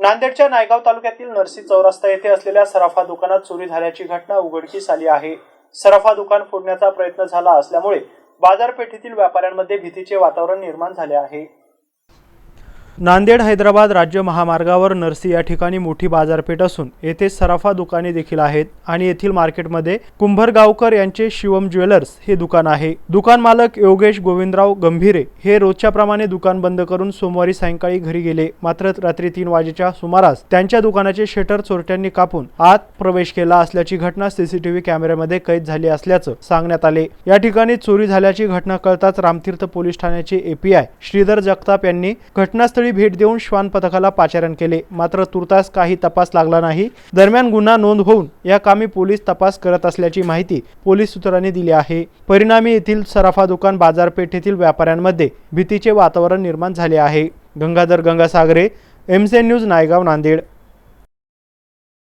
नांदेडच्या नायगाव तालुक्यातील नरसी चौरस्ता येथे असलेल्या सराफा दुकानात चोरी झाल्याची घटना उघडकीस आली आहे. सराफा दुकान फोडण्याचा प्रयत्न झाला असल्यामुळे बाजारपेठेतील व्यापाऱ्यांमध्ये भीतीचे वातावरण निर्माण झाले आहे. नांदेड हैदराबाद राज्य महामार्गावर नरसी या ठिकाणी मोठी बाजारपेठ असून येथे सराफा दुकाने देखील आहेत आणि येथील मार्केटमध्ये कुंभरगावकर यांचे शिवम ज्वेलर्स हे दुकान आहे. दुकान मालक योगेश गोविंदराव गंभीरे हे रोजच्या प्रमाणे दुकान बंद करून सोमवारी सायंकाळी घरी गेले. मात्र रात्री तीन वाजेच्या सुमारास त्यांच्या दुकानाचे शटर चोरट्यांनी कापून आत प्रवेश केला असल्याची घटना सीसीटीव्ही कॅमेऱ्यामध्ये कैद झाली असल्याचं सांगण्यात आले. या ठिकाणी चोरी झाल्याची घटना कळताच रामतीर्थ पोलीस ठाण्याचे एपीआय श्रीधर जगताप यांनी घटनास्थळी भेट देऊन श्वान पथकाला पाचारण केले. मात्र तुर्तास काही तपास लागला नाही. दरम्यान गुन्हा नोंद होऊन या कामी पोलीस तपास करत असल्याची माहिती पोलीस सूत्रांनी दिली आहे. परिणामी येथील सराफा दुकान बाजारपेठेतील व्यापाऱ्यांमध्ये भीतीचे वातावरण निर्माण झाले आहे. गंगाधर गंगासागरे एमसेन न्यूज नायगाव नांदेड.